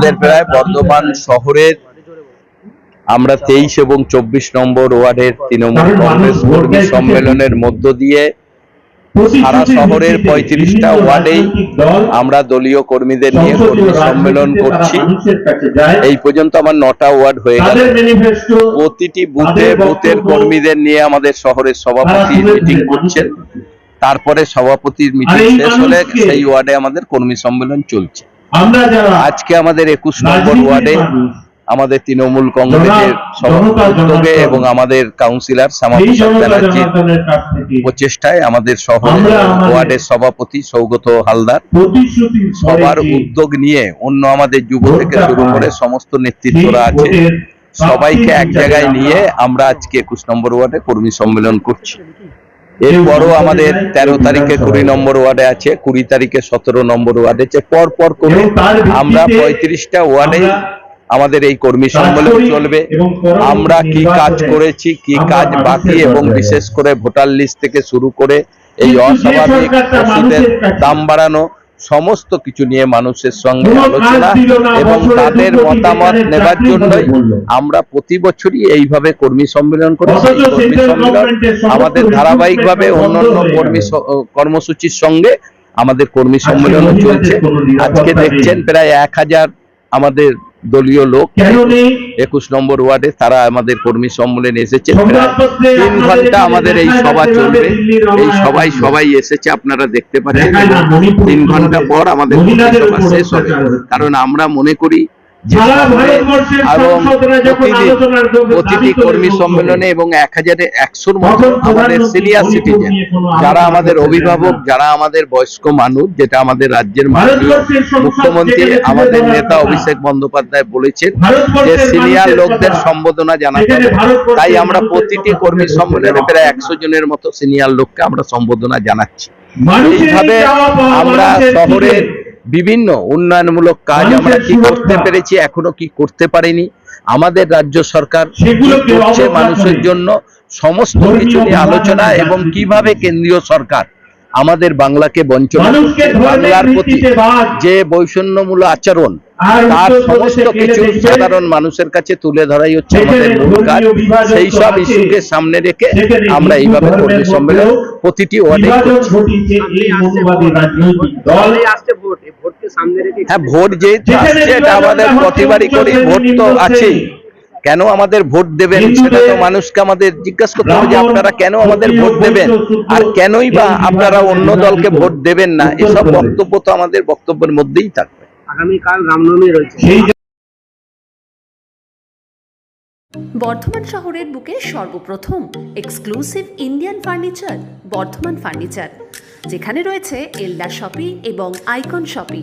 আমাদের প্রায় বর্ধমান শহরের আমরা তেইশ এবং চব্বিশ নম্বর ওয়ার্ডের তৃণমূল কংগ্রেস কর্মী সম্মেলনের মধ্য দিয়ে সারা শহরের পঁয়ত্রিশটা ওয়ার্ডেই আমরা দলীয় কর্মীদের নিয়ে কর্মী সম্মেলন করছি। এই পর্যন্ত আমার নটা ওয়ার্ড হয়ে গেল। প্রতিটি বুথে বুথের কর্মীদের নিয়ে আমাদের শহরের সভাপতি মিটিং করছেন। তারপরে সভাপতির মিটিং শেষ হলে সেই ওয়ার্ডে আমাদের কর্মী সম্মেলন চলছে। আজকে আমাদের একুশ নম্বর ওয়ার্ডে আমাদের তৃণমূল কংগ্রেসের সভাপতি উদ্যোগে এবং আমাদের কাউন্সিলর শ্যামাপ্রসাদ ব্যানার্জির প্রচেষ্টায় আমাদের শহরের ওয়ার্ডের সভাপতি সৌগত হালদার সবার উদ্যোগ নিয়ে অন্য আমাদের যুব থেকে শুরু করে সমস্ত নেতৃত্বরা আছে। সবাইকে এক জায়গায় নিয়ে আমরা আজকে একুশ নম্বর ওয়ার্ডে কর্মী সম্মেলন করছি। এরপরও আমাদের তেরো তারিখে কুড়ি নম্বর ওয়ার্ডে আছে কুড়ি তারিখে সতেরো নম্বর ওয়ার্ডে আছে। পরপর পর করে আমরা পঁয়ত্রিশটা ওয়ার্ডে আমাদের এই কর্মী সম্মেলন চলবে। আমরা কি কাজ করেছি কি কাজ বাকি এবং বিশেষ করে ভোটার লিস্ট থেকে শুরু করে এই অস্বাভাবিক ওষুধের দাম বাড়ানো সমস্ত কিছু নিয়ে মানুষের সঙ্গে আলোচনা এবং তাদের মতামত নেবার জন্যই আমরা প্রতি বছরই এইভাবে কর্মী সম্মেলন করি। সেই কর্মী সম্মেলন আমাদের ধারাবাহিকভাবে অন্যান্য কর্মী কর্মসূচির সঙ্গে আমাদের কর্মী সম্মেলনও চলছে। আজকে দেখছেন প্রায় এক হাজার আমাদের দলীয় লোক। একুশ নম্বর ওয়ার্ডে তারা আমাদের কর্মী সম্মেলন এসেছে। তিন ঘণ্টা আমাদের এই সভা চলবে। এই সবাই সবাই এসেছে আপনারা দেখতে পাচ্ছেন তিন ঘণ্টা পর আমাদের শেষ হবে। কারণ আমরা মনে করি প্রতিটি কর্মী সম্মেলনে এবং এক হাজারে একশোর মতো আমাদের সিনিয়র সিটিজেন যারা আমাদের অভিভাবক যারা আমাদের বয়স্ক মানুষ যেটা আমাদের রাজ্যের মুখ্যমন্ত্রী আমাদের নেতা অভিষেক বন্দ্যোপাধ্যায় বলেছেন যে সিনিয়র লোকদের সম্বোধনা জানাতে তাই আমরা প্রতিটি কর্মী সম্মেলনে প্রায় একশো জনের মতো সিনিয়র লোককে আমরা সম্বোধনা জানাচ্ছি। এইভাবে আমরা শহরের। বিভিন্ন উন্নয়নমূলক কাজ আমরা কি করতে পেরেছি এখনও কি করতে পারিনি। আমাদের রাজ্য সরকার করছে মানুষের জন্য সমস্ত কিছু নিয়ে আলোচনা এবং কীভাবে কেন্দ্রীয় সরকার আমাদের বাংলাকে বঞ্চনা বাংলার প্রতি যে বৈষম্যমূলক আচরণ আর তার সমস্ত কিছু সাধারণ মানুষের কাছে তুলে ধরাই হচ্ছে আমাদের মূল কাজ। সেই সব ইস্যুকে সামনে রেখে আমরা এইভাবে কর্মী সম্মেলন প্রতিটি ওয়ার্ডে হ্যাঁ ভোট যেহেতু আসছে এটা আমাদের প্রতিবারই করি ভোট তো আছেই। কেন আমাদের ভোট দেবেন? সেটা তো মানুষকে আমাদের জিজ্ঞাসা করতে হবে যে আপনারা কেন আমাদের ভোট দেবেন? আর কেনই বা আপনারা অন্য দলকে ভোট দেবেন না? এসব বক্তব্য তো আমাদের বক্তব্যের মধ্যেই থাকবে। আগামীকাল রামনবমী রয়েছে। বর্ধমান শহরের বুকে সর্বপ্রথম exclusive Indian furniture Bardhaman furniture যেখানে রয়েছে এল্লা শপি এবং icon শপি।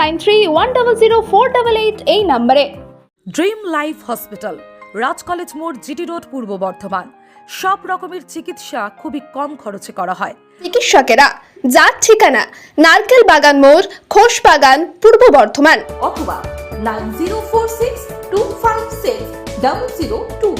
nine three one double zero four double eight এই নম্বরে। Dream life hospital Raj college মোড় জিটি রোড পূর্ব বর্ধমান। সব রকমের চিকিৎসা খুবই কম খরচে করা হয়। চিকিৎসকেরা যার ঠিকানা নারকেল বাগান মোড় খোস বাগান পূর্ব বর্ধমান। অথবা nine zero four six two five six double zero two